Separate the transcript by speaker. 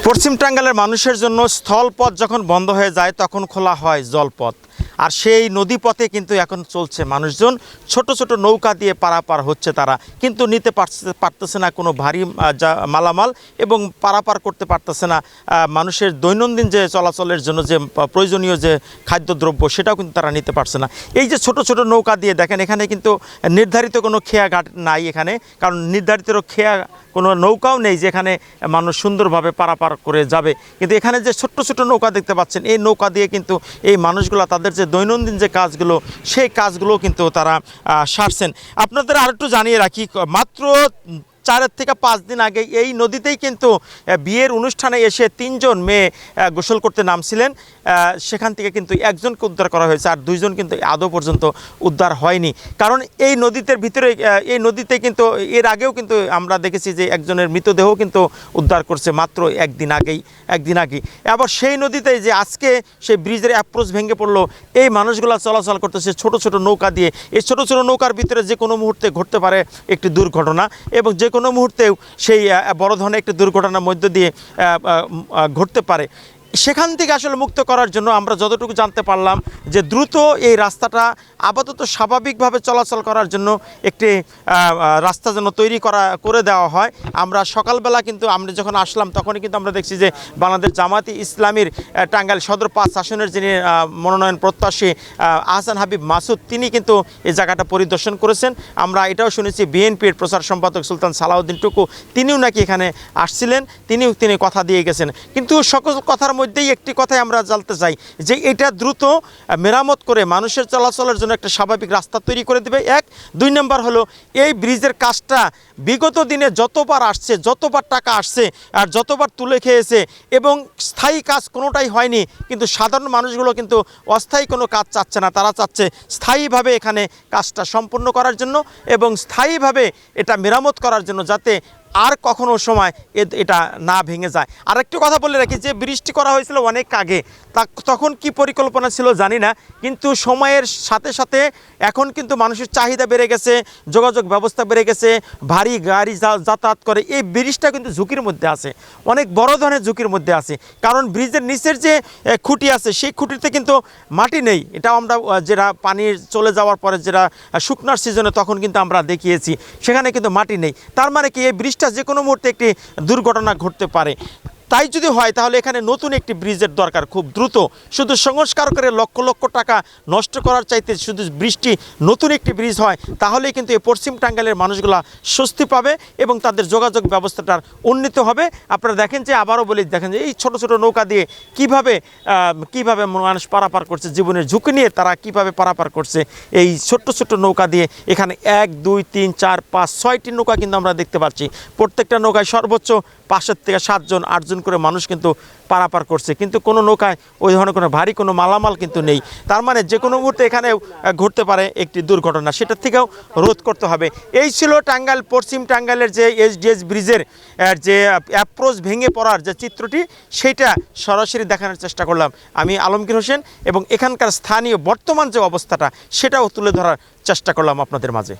Speaker 1: পশ্চিম টাঙ্গালের মানুষের জন্য স্থলপথ যখন বন্ধ হয়ে যায়, তখন খোলা হয় জলপথ। আর সেই নদী পথে কিন্তু এখন চলছে মানুষজন ছোট ছোট নৌকা দিয়ে পারাপার হচ্ছে তারা। কিন্তু নিতে পারছে পারতেছে না কোনো ভারী মালামাল এবং পারাপার করতে পারতেছে না মানুষের দৈনন্দিন যে চলাচলের জন্য যে প্রয়োজনীয় যে খাদ্যদ্রব্য, সেটাও কিন্তু তারা নিতে পারছে না। এই যে ছোট ছোট নৌকা দিয়ে দেখেন, এখানে কিন্তু নির্ধারিত কোনো খেয়া ঘাট নাই এখানে। কারণ নির্ধারিত খেয়া কোনো নৌকাও নেই যেখানে মানুষ সুন্দরভাবে পারাপার করে যাবে। কিন্তু এখানে যে ছোট্ট ছোট্ট নৌকা দেখতে পাচ্ছেন, এই নৌকা দিয়ে কিন্তু এই মানুষগুলো তাদের যে দৈনন্দিন যে কাজগুলো, সেই কাজগুলো কিন্তু তারা সারছেন। আপনাদের আরেকটু জানিয়ে রাখি, মাত্র চারের থেকে পাঁচ দিন আগে এই নদীতেই কিন্তু বিয়ের অনুষ্ঠানে এসে তিনজন মেয়ে গোসল করতে নামছিলেন। সেখান থেকে কিন্তু একজনকে উদ্ধার করা হয়েছে আর দুইজন কিন্তু আদৌ পর্যন্ত উদ্ধার হয়নি। কারণ এই নদীতে ভিতরে এই নদীতে কিন্তু, এর আগেও কিন্তু আমরা দেখেছি যে একজনের মৃতদেহ কিন্তু উদ্ধার করছে মাত্র একদিন আগেই, একদিন আগে। আবার সেই নদীতে যে আজকে সেই ব্রিজের অ্যাপ্রোচ ভেঙে পড়ল, এই মানুষগুলো চলাচল করতেছে ছোট ছোট নৌকা দিয়ে। এই ছোট ছোট নৌকার ভিতরে যে কোনো মুহূর্তে ঘটতে পারে একটি দুর্ঘটনা এবং যে কোনো মুহূর্তেও সেই বড় ধরনের একটি দুর্ঘটনার মধ্য দিয়ে ঘটতে পারে। সেখান থেকে আসলে মুক্ত করার জন্য আমরা যতটুকু জানতে পারলাম যে দ্রুত এই রাস্তাটা আপাতত স্বাভাবিকভাবে চলাচল করার জন্য একটি রাস্তা যেন তৈরি করা, করে দেওয়া হয়। আমরা সকালবেলা কিন্তু আমরা যখন আসলাম তখনই কিন্তু আমরা দেখছি যে বাংলাদেশ জামাতি ইসলামীর টাঙ্গাইল সদর পাঁচ আসনের যিনি মনোনয়ন প্রত্যাশী আহসান হাবিব মাসুদ, তিনি কিন্তু এই জায়গাটা পরিদর্শন করেছেন। আমরা এটাও শুনেছি বিএনপির প্রচার সম্পাদক সুলতান সালাউদ্দিন টুকু, তিনিও নাকি এখানে আসছিলেন, তিনিও তিনি কথা দিয়ে গেছেন। কিন্তু সকল কথার মধ্যেই একটি কথাই আমরা জানতে চাই, যে এটা দ্রুত মেরামত করে মানুষের চলাচলের জন্য একটা স্বাভাবিক রাস্তা তৈরি করে দেবে। এক, দুই নম্বর হলো, এই ব্রিজের কাজটা বিগত দিনে যতবার আসছে, যতবার টাকা আসছে আর যতবার তুলে খেয়েছে এবং স্থায়ী কাজ কোনোটাই হয়নি, কিন্তু সাধারণ মানুষগুলো কিন্তু অস্থায়ী কোনো কাজ চাচ্ছে না। তারা চাচ্ছে স্থায়ীভাবে এখানে কাজটা সম্পূর্ণ করার জন্য এবং স্থায়ীভাবে এটা মেরামত করার জন্য যাতে আর কখনো সময় এটা না ভেঙে যায়। আর একটু কথা বলে রাখি, যে বৃষ্টি করা হয়েছিল অনেক আগে, তা তখন কি পরিকল্পনা ছিল জানি না, কিন্তু সময়ের সাথে সাথে এখন কিন্তু মানুষের চাহিদা বেড়ে গেছে, যোগাযোগ ব্যবস্থা বেড়ে গেছে, ভারী গাড়ি যাতায়াত করে, এই ব্রিজটা কিন্তু ঝুঁকির মধ্যে আছে, অনেক বড় ধরনের ঝুঁকির মধ্যে আছে, কারণ ব্রিজের নিচের যে খুঁটি আছে, সেই খুঁটিতে কিন্তু মাটি নেই, এটাও আমরা যেটা পানি চলে যাওয়ার পরে যেটা শুকনার সিজনে তখন কিন্তু আমরা দেখিয়েছি, সেখানে কিন্তু মাটি নেই, তার মানে কি এই ব্রিজটা যে কোনো মুহূর্তে একটি দুর্ঘটনা ঘটতে পারে। তাই যদি হয়, তাহলে এখানে নতুন একটি ব্রিজের দরকার খুব দ্রুত। শুধু সংস্কার করে লক্ষ লক্ষ টাকা নষ্ট করার চাইতে শুধু বৃষ্টি নতুন একটি ব্রিজ হয় তাহলে কিন্তু এই পশ্চিম টাঙ্গাইলের মানুষগুলা স্বস্তি পাবে এবং তাদের যোগাযোগ ব্যবস্থাটার উন্নীত হবে। আপনারা দেখেন যে, আবারও বলি, দেখেন যে, এই ছোট ছোট নৌকা দিয়ে কীভাবে কীভাবে মানুষ পারাপার করছে, জীবনের ঝুঁকি নিয়ে তারা কীভাবে পারাপার করছে, এই ছোট্ট ছোট্ট নৌকা দিয়ে এখানে এক, দুই, তিন, চার, পাঁচ, ছয়টি নৌকা কিন্তু আমরা দেখতে পাচ্ছি। প্রত্যেকটা নৌকায় সর্বোচ্চ পাঁচের থেকে সাতজন, আটজন করে মানুষ কিন্তু পারাপার করছে। কিন্তু কোনো নৌকায় ওই ধরনের কোনো ভারী কোনো মালামাল কিন্তু নেই। তার মানে যে কোনো মুহূর্তে এখানে ঘটতে পারে একটি দুর্ঘটনা। সেটার থেকেও রোধ করতে হবে। এই ছিল টাঙ্গাইল, পশ্চিম টাঙ্গাইলের যে এইচডিএস ব্রিজের যে অ্যাপ্রোচ ভেঙে পড়ার যে চিত্রটি সেইটা সরাসরি দেখানোর চেষ্টা করলাম। আমি আলমগীর হোসেন এবং এখানকার স্থানীয় বর্তমান যে অবস্থাটা, সেটাও তুলে ধরার চেষ্টা করলাম আপনাদের মাঝে।